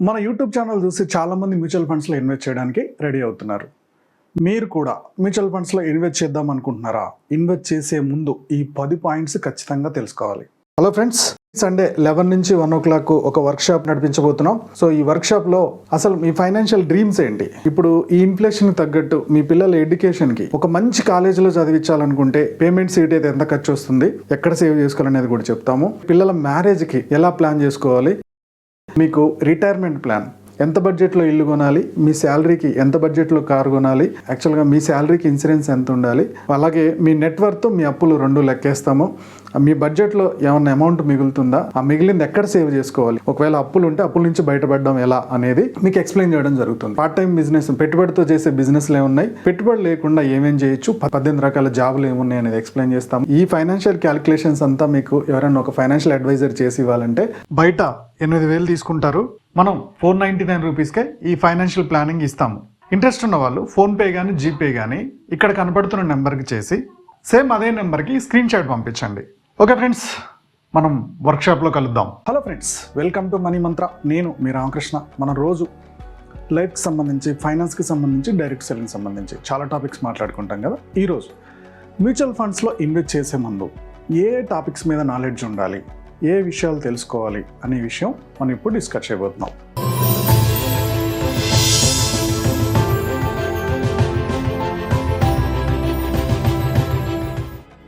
మన YouTube channel చూసి చాలామంది మ్యూచువల్ ఫండ్స్లో ఇన్వెస్ట్ చేయడానికి రెడీ అవుతున్నారు. మీరు కూడా మ్యూచువల్ ఫండ్స్లో ఇన్వెస్ట్ చేద్దాం అనుకుంటున్నారా? ఇన్వెస్ట్ చేసే ముందు ఈ పది పాయింట్స్ ఖచ్చితంగా తెలుసుకోవాలి. హలో ఫ్రెండ్స్ సండే లెవెన్ నుంచి వన్ ఓ క్లాక్ ఒక వర్క్షాప్ నడిపించబోతున్నాం. సో ఈ వర్క్షాప్లో అసలు మీ ఫైనాన్షియల్ డ్రీమ్స్ ఏంటి? ఇప్పుడు ఈ ఇన్ఫ్లేషన్ తగ్గట్టు మీ పిల్లల ఎడ్యుకేషన్కి ఒక మంచి కాలేజీలో చదివించాలనుకుంటే పేమెంట్ సీట్ అయితే ఎంత ఖర్చు వస్తుంది? ఎక్కడ సేవ్ చేసుకోవాలనేది కూడా చెప్తాము. పిల్లల మ్యారేజ్కి ఎలా ప్లాన్ చేసుకోవాలి? మీకు రిటైర్మెంట్ ప్లాన్ ఎంత బడ్జెట్లో ఇల్లు కొనాలి? మీ శాలరీకి ఎంత బడ్జెట్లో కారు కొనాలి? యాక్చువల్గా మీ శాలరీకి ఇన్సూరెన్స్ ఎంత ఉండాలి? అలాగే మీ నెట్వర్క్తో మీ అప్పులు రెండు లెక్కేస్తాము. మీ బడ్జెట్లో ఏమన్నా అమౌంట్ మిగులుతుందా? ఆ మిగిలింది ఎక్కడ సేవ్ చేసుకోవాలి? ఒకవేళ అప్పులు ఉంటే అప్పుల నుంచి బయటపడడం ఎలా అనేది మీకు ఎక్స్ప్లెయిన్ చేయడం జరుగుతుంది. పార్ట్ టైం బిజినెస్ పెట్టుబడితో చేసే బిజినెస్లు ఏమున్నాయి పెట్టుబడి లేకుండా ఏమేం చేయొచ్చు? పద్దెనిమిది రకాల జాబులు ఏమున్నాయి అనేది ఎక్స్ప్లెయిన్ చేస్తాం ఈ ఫైనాన్షియల్ క్యాలిక్యులేషన్స్ అంతా మీకు ఎవరైనా ఒక ఫైనాన్షియల్ అడ్వైజర్ చేసి ఇవ్వాలంటే బయట ఎనిమిది వేలు తీసుకుంటారు. మనం ఫోర్ నైంటీ నైన్ రూపీస్కే ఈ ఫైనాన్షియల్ ప్లానింగ్ ఇస్తాము. ఇంట్రెస్ట్ ఉన్న వాళ్ళు ఫోన్పే కానీ జీపే కానీ ఇక్కడ కనపడుతున్న నెంబర్కి చేసి సేమ్ అదే నెంబర్కి స్క్రీన్ షాట్ పంపించండి. ఓకే ఫ్రెండ్స్ మనం వర్క్షాప్లో కలుద్దాం. Hello friends welcome to money mantra. నేను మీ రామకృష్ణ. మన రోజు లైఫ్కి సంబంధించి ఫైనాన్స్కి సంబంధించి డైరెక్ట్ సెల్లింగ్ సంబంధించి చాలా టాపిక్స్ మాట్లాడుకుంటాం కదా. ఈరోజు మ్యూచువల్ ఫండ్స్లో ఇన్వెస్ట్ చేసే ముందు ఏ టాపిక్స్ మీద నాలెడ్జ్ ఉండాలి? ఏ విషయాలు తెలుసుకోవాలి? అనే విషయం మనం ఇప్పుడు డిస్కస్ చేయబోతున్నాం.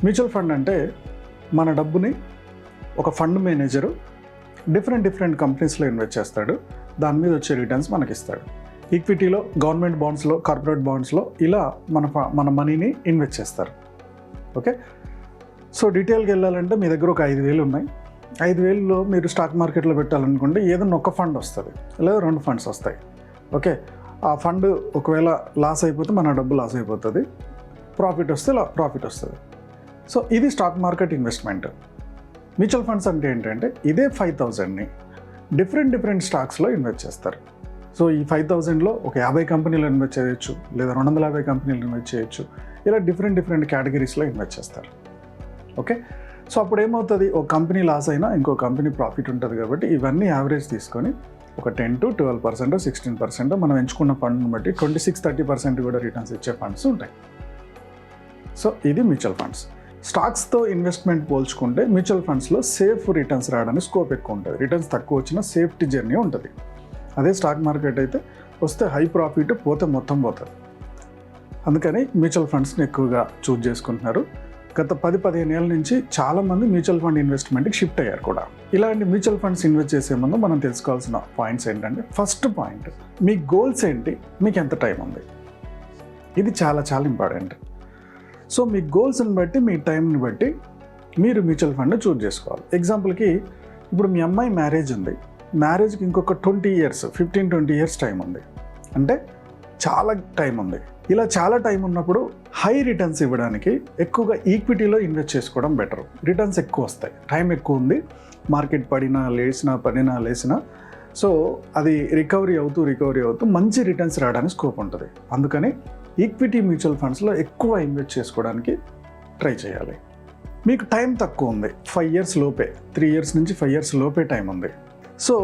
మ్యూచువల్ ఫండ్ అంటే మన డబ్బుని ఒక ఫండ్ మేనేజరు డిఫరెంట్ డిఫరెంట్ కంపెనీస్లో ఇన్వెస్ట్ చేస్తాడు. దాని మీద వచ్చే రిటర్న్స్ మనకి ఇస్తాడు ఈక్విటీలో గవర్నమెంట్ బాండ్స్లో కార్పొరేట్ బాండ్స్లో ఇలా మన మన మనీని ఇన్వెస్ట్ చేస్తారు. ఓకే? సో డీటెయిల్కి వెళ్ళాలంటే మీ దగ్గర ఒక ఐదు వేలు ఉన్నాయి. ఐదు వేలలో మీరు స్టాక్ మార్కెట్లో పెట్టాలనుకుంటే ఏదైనా ఒక ఫండ్ వస్తుంది. లేదా రెండు ఫండ్స్ వస్తాయి. ఓకే? ఆ ఫండ్ ఒకవేళ లాస్ అయిపోతే మన డబ్బు లాస్ అయిపోతుంది. ప్రాఫిట్ వస్తే ప్రాఫిట్ వస్తుంది. సో ఇది stock market investment mutual funds అంటే ఏంటంటే ఇదే ఫైవ్ థౌజండ్ని డిఫరెంట్ డిఫరెంట్ స్టాక్స్లో ఇన్వెస్ట్ చేస్తారు. సో ఈ ఫైవ్ థౌజండ్లో ఒక యాభై కంపెనీలు ఇన్వెస్ట్ చేయొచ్చు లేదా రెండు వందల యాభై కంపెనీలు ఇన్వెస్ట్ చేయొచ్చు ఇలా డిఫరెంట్ డిఫరెంట్ కేటగిరీస్లో ఇన్వెస్ట్ చేస్తారు. ఓకే సో అప్పుడు ఏమవుతుంది? ఒక కంపెనీ లాస్ అయినా ఇంకో కంపెనీ ప్రాఫిట్ ఉంటుంది కాబట్టి ఇవన్నీ యావరేజ్ తీసుకొని ఒక ten to twelve percent sixteen percent మనం ఎంచుకున్న ఫండ్ని బట్టి ట్వంటీ సిక్స్ థర్టీ పర్సెంట్ కూడా రిటర్న్స్ ఇచ్చే ఫండ్స్ ఉంటాయి. సో ఇది మ్యూచువల్ ఫండ్స్ స్టాక్స్తో ఇన్వెస్ట్మెంట్ పోల్చుకుంటే మ్యూచువల్ ఫండ్స్లో సేఫ్ రిటర్న్స్ రావడానికి స్కోప్ ఎక్కువ ఉంటుంది. రిటర్న్స్ తక్కువ వచ్చినా సేఫ్టీ జర్నీ ఉంటుంది. అదే స్టాక్ మార్కెట్ అయితే వస్తే హై ప్రాఫిట్ పోతే మొత్తం పోతుంది. అందుకని మ్యూచువల్ ఫండ్స్ని ఎక్కువగా చూజ్ చేసుకుంటున్నారు. గత పది పదిహేను ఏళ్ళ నుంచి చాలామంది మ్యూచువల్ ఫండ్ ఇన్వెస్ట్మెంట్కి షిఫ్ట్ అయ్యారు కూడా. ఇలాంటి మ్యూచువల్ ఫండ్స్ ఇన్వెస్ట్ చేసే ముందు మనం తెలుసుకోవాల్సిన పాయింట్స్ ఏంటంటే ఫస్ట్ పాయింట్ మీ గోల్స్ ఏంటి? మీకు ఎంత టైం ఉంది? ఇది చాలా చాలా ఇంపార్టెంట్. సో మీ గోల్స్ని బట్టి మీ టైంని బట్టి మీరు మ్యూచువల్ ఫండ్ చూజ్ చేసుకోవాలి. ఎగ్జాంపుల్కి ఇప్పుడు మీ అమ్మాయి మ్యారేజ్ ఉంది. మ్యారేజ్కి ఇంకొక twenty years fifteen twenty years time ఉంది. అంటే చాలా టైం ఉంది. ఇలా చాలా టైం ఉన్నప్పుడు హై రిటర్న్స్ ఇవ్వడానికి ఎక్కువగా ఈక్విటీలో ఇన్వెస్ట్ చేసుకోవడం బెటర్. రిటర్న్స్ ఎక్కువ వస్తాయి. టైం ఎక్కువ ఉంది. మార్కెట్ పడినా లేచినా పడినా లేచినా. సో అది రికవరీ అవుతూ రికవరీ అవుతూ మంచి రిటర్న్స్ రావడానికి స్కోప్ ఉంటుంది. అందుకని ఈక్విటీ మ్యూచువల్ ఫండ్స్లో ఎక్కువ ఇన్వెస్ట్ చేసుకోవడానికి ట్రై చేయాలి. మీకు టైం తక్కువ ఉంది. ఫైవ్ ఇయర్స్ లోపే త్రీ ఇయర్స్ నుంచి ఫైవ్ ఇయర్స్ లోపే టైం ఉంది. సో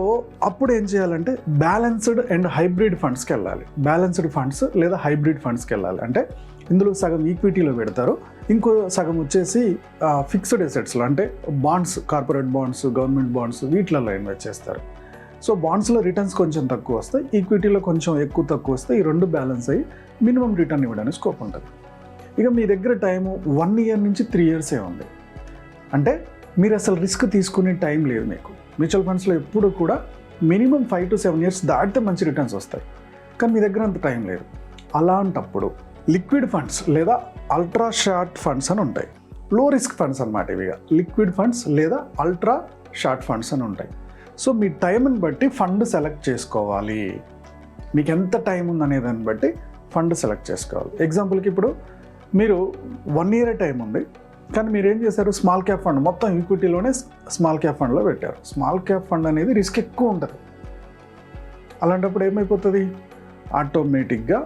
అప్పుడు ఏం చేయాలంటే బ్యాలెన్స్డ్ అండ్ హైబ్రిడ్ ఫండ్స్కి వెళ్ళాలి. బ్యాలెన్స్డ్ ఫండ్స్ లేదా హైబ్రిడ్ ఫండ్స్కి వెళ్ళాలి. అంటే ఇందులో సగం ఈక్విటీలో పెడతారు. ఇంకో సగం వచ్చేసి ఫిక్స్డ్ ఎసెట్స్లో అంటే bonds corporate bonds government bonds వీటిలలో invest చేస్తారు. సో బాండ్స్లో రిటర్న్స్ కొంచెం తక్కువ వస్తాయి ఈక్విటీలో కొంచెం ఎక్కువ తక్కువ వస్తాయి ఈ రెండు బ్యాలెన్స్ అయ్యి మినిమం రిటర్న్ ఇవ్వడానికి స్కోప్ ఉంటుంది. ఇక మీ దగ్గర టైము వన్ ఇయర్ నుంచి త్రీ ఇయర్సే ఉంది. అంటే మీరు అసలు రిస్క్ తీసుకునే టైం లేదు మీకు. మ్యూచువల్ ఫండ్స్లో ఎప్పుడు కూడా minimum five to seven years దాటితే మంచి రిటర్న్స్ వస్తాయి. కానీ మీ దగ్గర అంత టైం లేదు. అలాంటప్పుడు లిక్విడ్ ఫండ్స్ లేదా అల్ట్రా షార్ట్ ఫండ్స్ అని ఉంటాయి. లో రిస్క్ ఫండ్స్ అనమాట ఇవి లిక్విడ్ ఫండ్స్ లేదా అల్ట్రా షార్ట్ ఫండ్స్ అని ఉంటాయి. సో మీ టైంని బట్టి ఫండ్ సెలెక్ట్ చేసుకోవాలి. మీకు ఎంత టైం ఉందనే దాన్ని బట్టి ఫండ్ సెలెక్ట్ చేసుకోవాలి. ఎగ్జాంపుల్కి ఇప్పుడు మీరు వన్ ఇయర్ టైం ఉంది. కానీ మీరు ఏం చేశారు? స్మాల్ క్యాప్ ఫండ్ మొత్తం ఈక్విటీలోనే స్మాల్ క్యాప్ ఫండ్లో పెట్టారు. స్మాల్ క్యాప్ ఫండ్ అనేది రిస్క్ ఎక్కువ ఉంటుంది. అలాంటప్పుడు ఏమైపోతుంది? ఆటోమేటిక్గా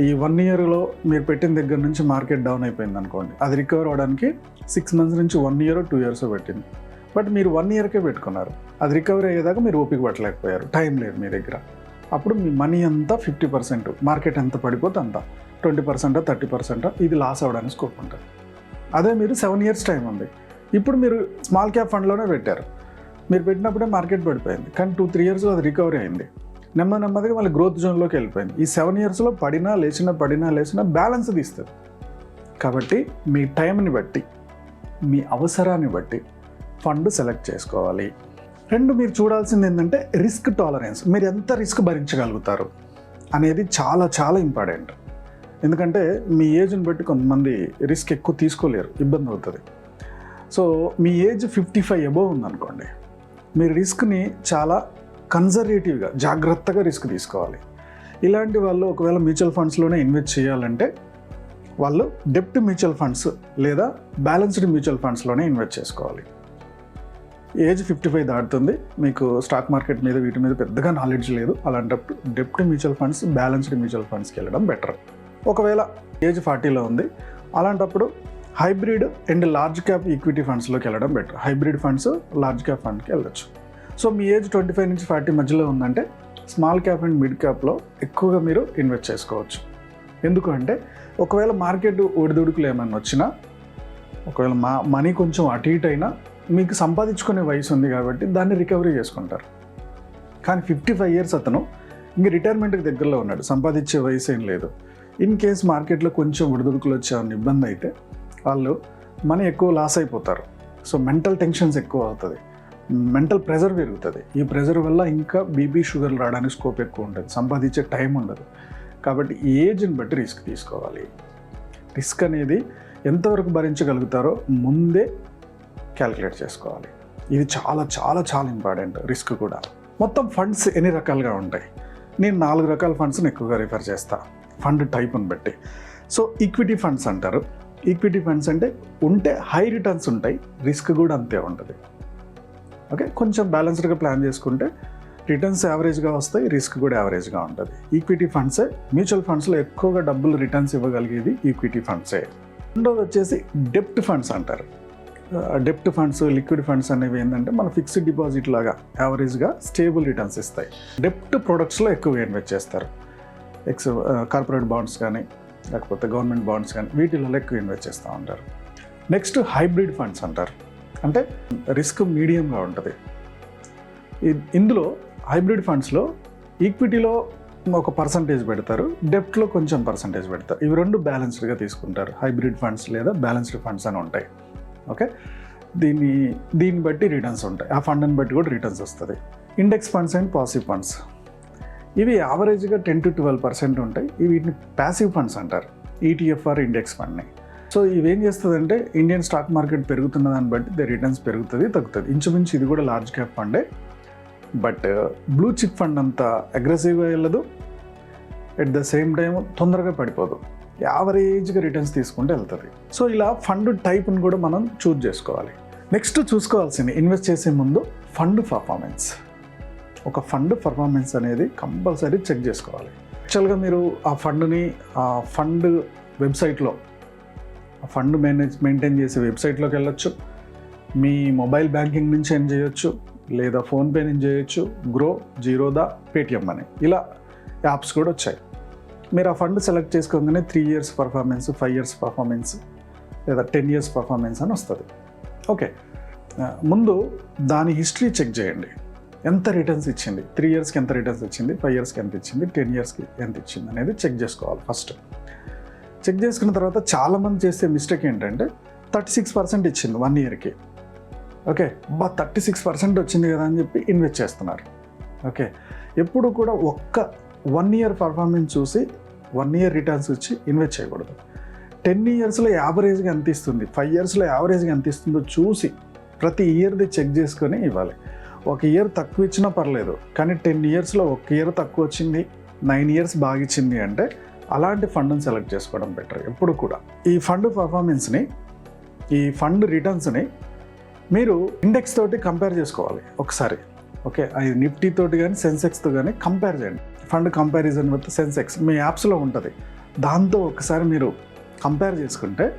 ఈ వన్ ఇయర్లో మీరు పెట్టిన దగ్గర నుంచి మార్కెట్ డౌన్ అయిపోయింది అనుకోండి అది రికవర్ అవడానికి సిక్స్ మంత్స్ నుంచి వన్ ఇయర్ టూ ఇయర్స్ పెట్టింది. బట్ మీరు వన్ ఇయర్కే పెట్టుకున్నారు. అది రికవరీ అయ్యేదాకా మీరు ఓపిక పట్టలేకపోయారు. టైం లేదు మీ దగ్గర. అప్పుడు మీ మనీ అంతా ఫిఫ్టీ పర్సెంట్. మార్కెట్ ఎంత పడిపోతే అంత. Twenty percent thirty percent? ఇది లాస్ అవ్వడానికి స్కోప్ ఉంటుంది. అదే మీరు సెవెన్ ఇయర్స్ టైం ఉంది. ఇప్పుడు మీరు స్మాల్ క్యాప్ ఫండ్లోనే పెట్టారు. మీరు పెట్టినప్పుడే మార్కెట్ పడిపోయింది. కానీ టూ త్రీ ఇయర్స్లో అది రికవరీ అయింది. నెమ్మది నెమ్మదిగా మళ్ళీ గ్రోత్ జోన్లోకి వెళ్ళిపోయింది. ఈ సెవెన్ ఇయర్స్లో పడినా లేచినా పడినా లేచినా బ్యాలెన్స్ తీస్తుంది. కాబట్టి మీ టైంని బట్టి మీ అవసరాన్ని బట్టి ఫండ్ సెలెక్ట్ చేసుకోవాలి. రెండు మీరు చూడాల్సింది ఏంటంటే రిస్క్ టాలరెన్స్. మీరు ఎంత రిస్క్ భరించగలుగుతారు అనేది చాలా చాలా ఇంపార్టెంట్. ఎందుకంటే మీ ఏజ్ని బట్టి కొంతమంది రిస్క్ ఎక్కువ తీసుకోలేరు ఇబ్బంది అవుతుంది. సో మీ ఏజ్ ఫిఫ్టీ ఫైవ్ అబోవ్ ఉందనుకోండి మీ రిస్క్ని చాలా కన్జర్వేటివ్గా జాగ్రత్తగా రిస్క్ తీసుకోవాలి. ఇలాంటి వాళ్ళు ఒకవేళ మ్యూచువల్ ఫండ్స్లోనే ఇన్వెస్ట్ చేయాలంటే వాళ్ళు డెప్ట్ మ్యూచువల్ ఫండ్స్ లేదా బ్యాలెన్స్డ్ మ్యూచువల్ ఫండ్స్లోనే ఇన్వెస్ట్ చేసుకోవాలి. ఏజ్ ఫిఫ్టీ ఫైవ్ దాటుతుంది. మీకు స్టాక్ మార్కెట్ మీద వీటి మీద పెద్దగా నాలెడ్జ్ లేదు. అలాంటప్పుడు డెప్ట్ మ్యూచువల్ ఫండ్స్ బ్యాలెన్స్డ్ మ్యూచువల్ ఫండ్స్కి వెళ్ళడం బెటర్ ఒకవేళ ఏజ్ ఫార్టీలో ఉంది అలాంటప్పుడు hybrid and large cap equity ఫండ్స్లోకి వెళ్ళడం better hybrid funds large cap ఫండ్కి వెళ్ళొచ్చు. సో మీ ఏజ్ ట్వంటీ ఫైవ్ నుంచి ఫార్టీ మధ్యలో ఉందంటే స్మాల్ క్యాప్ అండ్ మిడ్ క్యాప్లో ఎక్కువగా మీరు ఇన్వెస్ట్ చేసుకోవచ్చు. ఎందుకంటే ఒకవేళ మార్కెట్ ఒడిదుడుకులు ఏమైనా వచ్చినా ఒకవేళ మా మనీ కొంచెం అటు ఇటు అయినా మీకు సంపాదించుకునే వయసు ఉంది కాబట్టి దాన్ని రికవరీ చేసుకుంటారు. కానీ ఫిఫ్టీ ఫైవ్ ఇయర్స్ అతను ఇంక రిటైర్మెంట్కి దగ్గరలో ఉన్నాడు. సంపాదించే వయసు ఏం లేదు. ఇన్ కేస్ మార్కెట్లో కొంచెం ఉడిదుడుకులు వచ్చే ఇబ్బంది అయితే వాళ్ళు మనీ ఎక్కువ లాస్ అయిపోతారు. సో మెంటల్ టెన్షన్స్ ఎక్కువ అవుతుంది. మెంటల్ ప్రెజర్ పెరుగుతుంది. ఈ ప్రెజర్ వల్ల ఇంకా బీపీ షుగర్ రావడానికి స్కోప్ ఎక్కువ ఉంటుంది. సంపాదించే టైం ఉండదు. కాబట్టి ఏజ్ని బట్టి రిస్క్ తీసుకోవాలి. రిస్క్ అనేది ఎంతవరకు భరించగలుగుతారో ముందే క్యాలిక్యులేట్ చేసుకోవాలి. ఇది చాలా చాలా చాలా ఇంపార్టెంట్ రిస్క్ కూడా. మొత్తం ఫండ్స్ ఎన్ని రకాలుగా ఉంటాయి? నేను నాలుగు రకాల ఫండ్స్ని ఎక్కువగా రిఫర్ చేస్తా. ఫండ్ టైప్ని బట్టి. సో ఈక్విటీ ఫండ్స్ అంటారు. ఈక్విటీ ఫండ్స్ అంటే ఉంటే హై రిటర్న్స్ ఉంటాయి రిస్క్ కూడా అంతే ఉంటుంది. ఓకే? కొంచెం బ్యాలెన్స్డ్గా ప్లాన్ చేసుకుంటే రిటర్న్స్ యావరేజ్గా వస్తాయి రిస్క్ కూడా యావరేజ్గా ఉంటుంది. ఈక్విటీ ఫండ్సే మ్యూచువల్ ఫండ్స్లో ఎక్కువగా డబ్బులు రిటర్న్స్ ఇవ్వగలిగేది ఈక్విటీ ఫండ్సే రెండోది వచ్చేసి డెప్ట్ ఫండ్స్ అంటారు. డెప్ట్ ఫండ్స్ లిక్విడ్ ఫండ్స్ అనేవి ఏంటంటే మన ఫిక్స్డ్ డిపాజిట్ లాగా యావరేజ్గా స్టేబుల్ రిటర్న్స్ ఇస్తాయి. డెప్ట్ ప్రొడక్ట్స్లో ఎక్కువగా ఇన్వెస్ట్ చేస్తారు. ఎక్స్ కార్పొరేట్ బాండ్స్ కానీ లేకపోతే గవర్నమెంట్ బాండ్స్ కానీ వీటిలో ఎక్కువ ఇన్వెస్ట్ చేస్తూ ఉంటారు. నెక్స్ట్ హైబ్రిడ్ ఫండ్స్ అంటారు. అంటే రిస్క్ మీడియంగా ఉంటుంది. ఇ- ఇందులో హైబ్రిడ్ ఫండ్స్లో ఈక్విటీలో ఒక పర్సంటేజ్ పెడతారు డెప్ట్లో కొంచెం పర్సంటేజ్ పెడతారు. ఇవి రెండు బ్యాలెన్స్డ్గా తీసుకుంటారు. హైబ్రిడ్ ఫండ్స్ లేదా బ్యాలెన్స్డ్ ఫండ్స్ అని ఉంటాయి. ఓకే? దీన్ని దీన్ని బట్టి రిటర్న్స్ ఉంటాయి. ఆ ఫండ్ని బట్టి కూడా రిటర్న్స్ వస్తుంది. Index funds and passive funds ఇవి యావరేజ్గా టెన్ టు ట్వెల్వ్ పర్సెంట్ ఉంటాయి. వీటిని ప్యాసివ్ ఫండ్స్ అంటారు. ఈటీఎఫ్ ఆర్ ఇండెక్స్ ఫండ్ని సో ఇవేం చేస్తుందంటే ఇండియన్ స్టాక్ మార్కెట్ పెరుగుతున్న దాన్ని బట్టి ద రిటర్న్స్ పెరుగుతుంది తగ్గుతుంది. ఇంచుమించు ఇది కూడా లార్జ్ క్యాప్ ఫండే బట్ బ్లూ చిప్ ఫండ్ అంత అగ్రెసివ్గా వెళ్ళదు. ఎట్ ద సేమ్ టైం తొందరగా పడిపోదు. యావరేజ్గా రిటర్న్స్ తీసుకుంటే వెళ్తుంది. సో ఇలా ఫండ్ టైప్ని కూడా మనం చూజ్ చేసుకోవాలి. నెక్స్ట్ చూసుకోవాల్సింది ఇన్వెస్ట్ చేసే ముందు ఫండ్ పర్ఫార్మెన్స్ ఒక ఫండ్ పర్ఫార్మెన్స్ అనేది కంపల్సరీ చెక్ చేసుకోవాలి. యాక్చువల్గా మీరు ఆ ఫండ్ని ఆ ఫండ్ వెబ్సైట్లో ఫండ్ మేనేజ్ మెయింటైన్ చేసే వెబ్సైట్లోకి వెళ్ళొచ్చు. మీ మొబైల్ బ్యాంకింగ్ నుంచి ఏం చేయొచ్చు లేదా ఫోన్పే నుంచి చేయొచ్చు గ్రో జీరోదా పేటిఎం అని ఇలా యాప్స్ కూడా వచ్చాయి. మీరు ఆ fund select చేసుకోగానే three years performance five years performance లేదా టెన్ ఇయర్స్ పర్ఫార్మెన్స్ అని వస్తుంది. ఓకే ముందు దాని హిస్టరీ చెక్ చేయండి. ఎంత రిటర్న్స్ ఇచ్చింది? త్రీ ఇయర్స్కి ఎంత రిటర్న్స్ ఇచ్చింది? ఫైవ్ ఇయర్స్కి ఎంత ఇచ్చింది? టెన్ ఇయర్స్కి ఎంత ఇచ్చింది? అనేది చెక్ చేసుకోవాలి ఫస్ట్ చెక్ చేసుకున్న తర్వాత చాలామంది చేసే మిస్టేక్ ఏంటంటే థర్టీ సిక్స్ పర్సెంట్ ఇచ్చింది వన్ ఇయర్కి ఓకే బా థర్టీ సిక్స్ పర్సెంట్ వచ్చింది కదా అని చెప్పి ఇన్వెస్ట్ చేస్తున్నారు. ఓకే ఎప్పుడు కూడా ఒక్క వన్ ఇయర్ పర్ఫార్మెన్స్ చూసి వన్ ఇయర్ రిటర్న్స్ ఇచ్చి ఇన్వెస్ట్ చేయకూడదు. టెన్ ఇయర్స్లో యావరేజ్గా ఎంత ఇస్తుంది? ఫైవ్ ఇయర్స్లో యావరేజ్గా ఎంత ఇస్తుందో చూసి ప్రతి ఇయర్ది చెక్ చేసుకొని ఇవ్వాలి. ఒక ఇయర్ తక్కువ ఇచ్చినా పర్లేదు కానీ టెన్ ఇయర్స్లో ఒక ఇయర్ తక్కువ వచ్చింది నైన్ ఇయర్స్ బాగా ఇచ్చింది అంటే అలాంటి ఫండ్ని సెలెక్ట్ చేసుకోవడం బెటర్ ఎప్పుడు కూడా. ఈ ఫండ్ పర్ఫార్మెన్స్ని ఈ ఫండ్ రిటర్న్స్ని మీరు ఇండెక్స్ తోటి కంపేర్ చేసుకోవాలి. ఒకసారి. ఓకే? అది నిఫ్టీ తోటి కానీ సెన్సెక్స్తో కానీ కంపేర్ చేయండి. ఫండ్ కంపారిజన్ విత్ సెన్సెక్స్ మీ యాప్స్లో ఉంటుంది. దాంతో ఒకసారి మీరు కంపేర్ చేసుకుంటే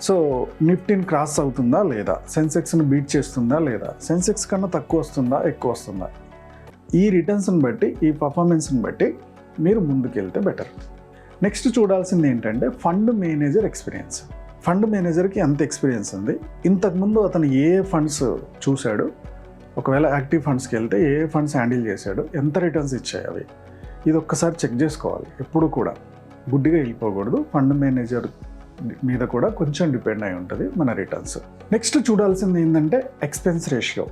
సో నిఫ్టీని క్రాస్ అవుతుందా లేదా? సెన్సెక్స్ని బీట్ చేస్తుందా లేదా? సెన్సెక్స్ కన్నా తక్కువ వస్తుందా ఎక్కువ వస్తుందా? ఈ రిటర్న్స్ని బట్టి ఈ పర్ఫార్మెన్స్ని బట్టి మీరు ముందుకెళ్తే బెటర్. నెక్స్ట్ చూడాల్సింది ఏంటంటే ఫండ్ మేనేజర్ ఎక్స్పీరియన్స్. ఫండ్ మేనేజర్కి ఎంత ఎక్స్పీరియన్స్ ఉంది? ఇంతకుముందు అతను ఏ ఫండ్స్ చూశాడు? ఒకవేళ యాక్టివ్ ఫండ్స్కి వెళ్తే ఏ ఫండ్స్ హ్యాండిల్ చేశాడు? ఎంత రిటర్న్స్ ఇచ్చాయి అవి? ఇది ఒక్కసారి చెక్ చేసుకోవాలి. ఎప్పుడు కూడా గుడ్డిగా వెళ్ళిపోకూడదు. ఫండ్ మేనేజర్ మీద కూడా కొంచెం డిపెండ్ అయి ఉంటుంది మన రిటర్న్స్. నెక్స్ట్ చూడాల్సింది ఏంటంటే ఎక్స్పెన్స్ రేషియో.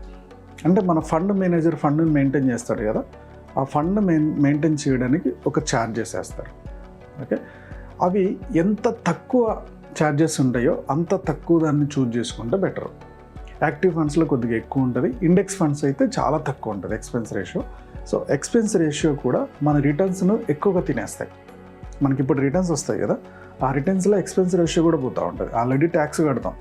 అంటే మన ఫండ్ మేనేజర్ ఫండ్ని మెయింటైన్ చేస్తాడు కదా ఆ ఫండ్ మెయిన్ మెయింటైన్ చేయడానికి ఒక ఛార్జెస్ వేస్తారు. ఓకే? అవి ఎంత తక్కువ ఛార్జెస్ ఉంటాయో అంత తక్కువ దాన్ని చూజ్ చేసుకుంటే బెటర్. యాక్టివ్ ఫండ్స్లో కొద్దిగా ఎక్కువ ఉంటుంది. ఇండెక్స్ ఫండ్స్ అయితే చాలా తక్కువ ఉంటుంది expense ratio. So expense ratio కూడా మన రిటర్న్స్ను ఎక్కువగా తినేస్తాయి. మనకి ఇప్పుడు రిటర్న్స్ వస్తాయి కదా ఆ రిటర్న్స్లో ఎక్స్పెన్స్ రేషియో కూడా పోతూ ఉంటుంది. ఆల్రెడీ ట్యాక్స్ కడతాం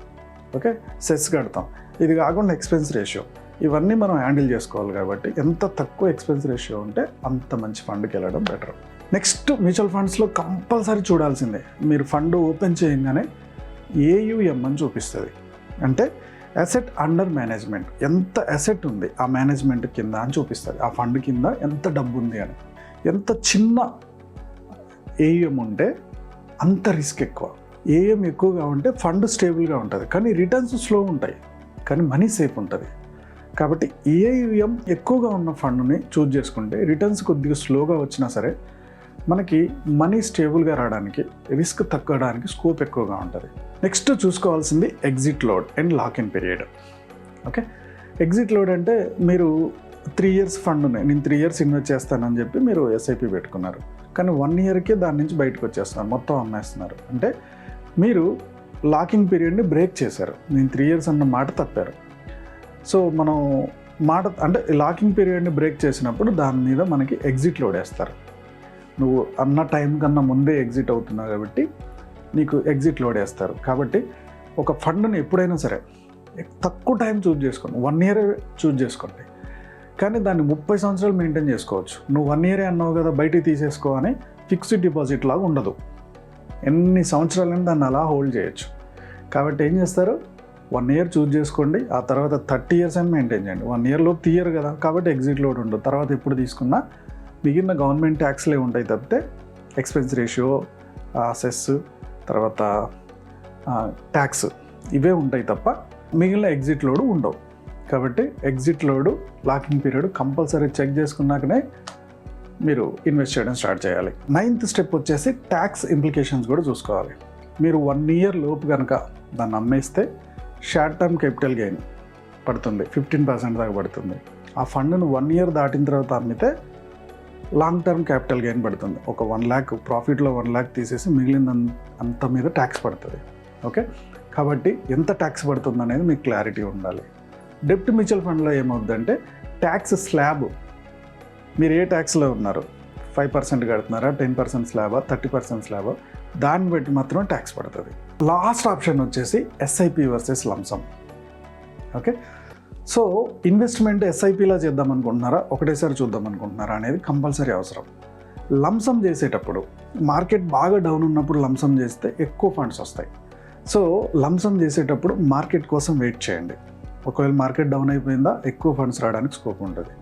ఓకే సెస్ కడతాం. ఇది కాకుండా ఎక్స్పెన్స్ రేషియో ఇవన్నీ మనం హ్యాండిల్ చేసుకోవాలి కాబట్టి ఎంత తక్కువ ఎక్స్పెన్స్ రేషియో ఉంటే అంత మంచి ఫండ్కి వెళ్ళడం బెటర్ నెక్స్ట్ మ్యూచువల్ ఫండ్స్లో కంపల్సరీ చూడాల్సిందే. మీరు ఫండ్ ఓపెన్ చేయగానే ఏయుఎం అని చూపిస్తుంది. అంటే అసెట్ అండర్ మేనేజ్మెంట్ ఎంత అసెట్ ఉంది ఆ మేనేజ్మెంట్ కింద అని చూపిస్తుంది. ఆ ఫండ్ కింద ఎంత డబ్బు ఉంది అని. ఎంత చిన్న ఏఎం ఉంటే అంత రిస్క్ ఎక్కువ. ఏఎం ఎక్కువగా ఉంటే ఫండ్ స్టేబుల్గా ఉంటుంది. కానీ రిటర్న్స్ స్లో ఉంటాయి. కానీ మనీ సేఫ్ ఉంటుంది. కాబట్టి ఏఎం ఎక్కువగా ఉన్న ఫండ్ని చూజ్ చేసుకుంటే రిటర్న్స్ కొద్దిగా స్లోగా వచ్చినా సరే మనకి మనీ స్టేబుల్గా రావడానికి రిస్క్ తగ్గడానికి స్కోప్ ఎక్కువగా ఉంటుంది. నెక్స్ట్ చూసుకోవాల్సింది exit load and lock in period okay exit load అంటే మీరు త్రీ ఇయర్స్ ఫండ్ ఉన్నాయి నేను త్రీ ఇయర్స్ ఇన్వెస్ట్ చేస్తానని చెప్పి మీరు ఎస్ఐపి పెట్టుకున్నారు. కానీ వన్ ఇయర్కే దాని నుంచి బయటకు వచ్చేస్తున్నారు మొత్తం అమ్మేస్తున్నారు. అంటే మీరు లాకింగ్ పీరియడ్ని బ్రేక్ చేశారు. నేను త్రీ ఇయర్స్ అన్న మాట తప్పారు. సో మనం మాట అంటే లాకింగ్ పీరియడ్ని బ్రేక్ చేసినప్పుడు దాని మీద మనకి ఎగ్జిట్ లోడ్ వేస్తారు. నువ్వు అన్న టైం కన్నా ముందే ఎగ్జిట్ అవుతున్నావు కాబట్టి నీకు ఎగ్జిట్ లోడ్ వేస్తారు. కాబట్టి ఒక ఫండ్ని ఎప్పుడైనా సరే తక్కువ టైం చూజ్ చేసుకోండి. వన్ ఇయర్ చూజ్ చేసుకోండి. కానీ దాన్ని ముప్పై సంవత్సరాలు మెయింటైన్ చేసుకోవచ్చు. నువ్వు వన్ ఇయరే అన్నావు కదా బయటికి తీసేసుకో అని ఫిక్స్డ్ డిపాజిట్ లాగా ఉండదు. ఎన్ని సంవత్సరాలైనా దాన్ని అలా హోల్డ్ చేయొచ్చు. కాబట్టి ఏం చేస్తారు? వన్ ఇయర్ చూజ్ చేసుకోండి. ఆ తర్వాత థర్టీ ఇయర్స్ అని మెయింటైన్ చేయండి. వన్ ఇయర్లో తీయరు కదా కాబట్టి ఎగ్జిట్ లోడ్ ఉండదు. తర్వాత ఎప్పుడు తీసుకున్నా మిగిలిన గవర్నమెంట్ ట్యాక్స్లే ఉంటాయి తప్పితే ఎక్స్పెన్స్ రేషియో సెస్ తర్వాత ట్యాక్స్ ఇవే ఉంటాయి తప్ప మిగిలిన ఎగ్జిట్ లోడు ఉండవు. కాబట్టి exit load locking period compulsory check చేసుకున్నాకనే మీరు ఇన్వెస్ట్ చేయడం స్టార్ట్ చేయాలి. నైన్త్ స్టెప్ వచ్చేసి ట్యాక్స్ ఇంప్లికేషన్స్ కూడా చూసుకోవాలి. మీరు వన్ ఇయర్ లోపు కనుక దాన్ని అమ్మేస్తే షార్ట్ టర్మ్ క్యాపిటల్ గెయిన్ పడుతుంది ఫిఫ్టీన్ పర్సెంట్ దాకా పడుతుంది. ఆ ఫండ్ను వన్ ఇయర్ దాటిన తర్వాత అమ్మితే లాంగ్ టర్మ్ క్యాపిటల్ గెయిన్ పడుతుంది. ఒక వన్ ల్యాక్ ప్రాఫిట్లో వన్ ల్యాక్ తీసేసి మిగిలిన అంత మీద ట్యాక్స్ పడుతుంది. ఓకే? కాబట్టి ఎంత ట్యాక్స్ పడుతుంది అనేది మీకు క్లారిటీ ఉండాలి. డెప్ట్ మ్యూచువల్ ఫండ్లో ఏమవుద్దంటే ట్యాక్స్ స్లాబ్. మీరు ఏ ట్యాక్స్లో ఉన్నారు? ఫైవ్ పర్సెంట్ కడుతున్నారా? టెన్ పర్సెంట్ స్లాబా? థర్టీ పర్సెంట్ స్లాబా? దాన్ని బట్టి మాత్రం ట్యాక్స్ పడుతుంది. లాస్ట్ ఆప్షన్ వచ్చేసి SIP versus lump sum. Okay? So investment ఎస్ఐపిలా చేద్దాం అనుకుంటున్నారా? ఒకటేసారి చూద్దాం అనుకుంటున్నారా అనేది కంపల్సరీ అవసరం. లంసం చేసేటప్పుడు మార్కెట్ బాగా డౌన్ ఉన్నప్పుడు లంసం చేస్తే ఎక్కువ ఫండ్స్ వస్తాయి. సో లంసం చేసేటప్పుడు మార్కెట్ కోసం వెయిట్ చేయండి. ఒకవేళ మార్కెట్ డౌన్ అయిపోయిందా ఎక్కువ ఫండ్స్ రావడానికి స్కోప్ ఉంటుంది.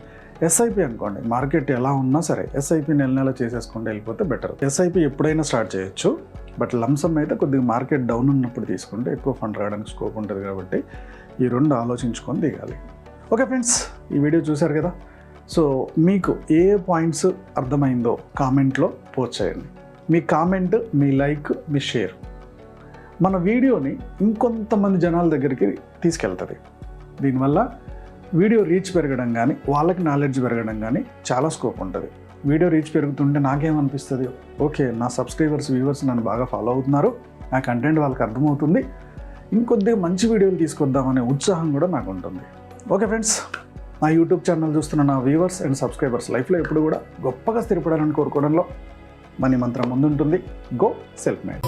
ఎస్ఐపి అనుకోండి మార్కెట్ ఎలా ఉన్నా సరే ఎస్ఐపి నెల నెల చేసేసుకుంటూ వెళ్ళిపోతే బెటర్ ఎస్ఐపి ఎప్పుడైనా స్టార్ట్ చేయొచ్చు బట్ లంసం అయితే కొద్దిగా మార్కెట్ డౌన్ ఉన్నప్పుడు తీసుకుంటే ఎక్కువ ఫండ్ రావడానికి స్కోప్ ఉంటుంది కాబట్టి ఈ రెండు ఆలోచించుకొని దిగాలి. ఓకే ఫ్రెండ్స్ ఈ వీడియో చూశారు కదా? సో మీకు ఏ పాయింట్స్ అర్థమైందో కామెంట్లో పోస్ట్ చేయండి. మీ కామెంట్ మీ లైక్ మీ షేర్ మన వీడియోని ఇంకొంతమంది జనాల దగ్గరికి తీసుకెళ్తుంది. దీనివల్ల వీడియో రీచ్ పెరగడం కానీ వాళ్ళకి నాలెడ్జ్ పెరగడం కానీ చాలా స్కోప్ ఉంటుంది. వీడియో రీచ్ పెరుగుతుంటే నాకేమనిపిస్తుంది? ఓకే నా సబ్స్క్రైబర్స్ వ్యూవర్స్ నన్ను బాగా ఫాలో అవుతున్నారు. నా కంటెంట్ వాళ్ళకి అర్థమవుతుంది. ఇంకొద్దిగా మంచి వీడియోలు తీసుకొద్దామనే ఉత్సాహం కూడా నాకు ఉంటుంది ఓకే ఫ్రెండ్స్ నా యూట్యూబ్ ఛానల్ చూస్తున్న నా వ్యూవర్స్ అండ్ సబ్స్క్రైబర్స్ లైఫ్లో ఎప్పుడు కూడా గొప్పగా స్థిరపడాలని కోరుకోవడంలో మనీ మంత్రం ముందుంటుంది. Go self made.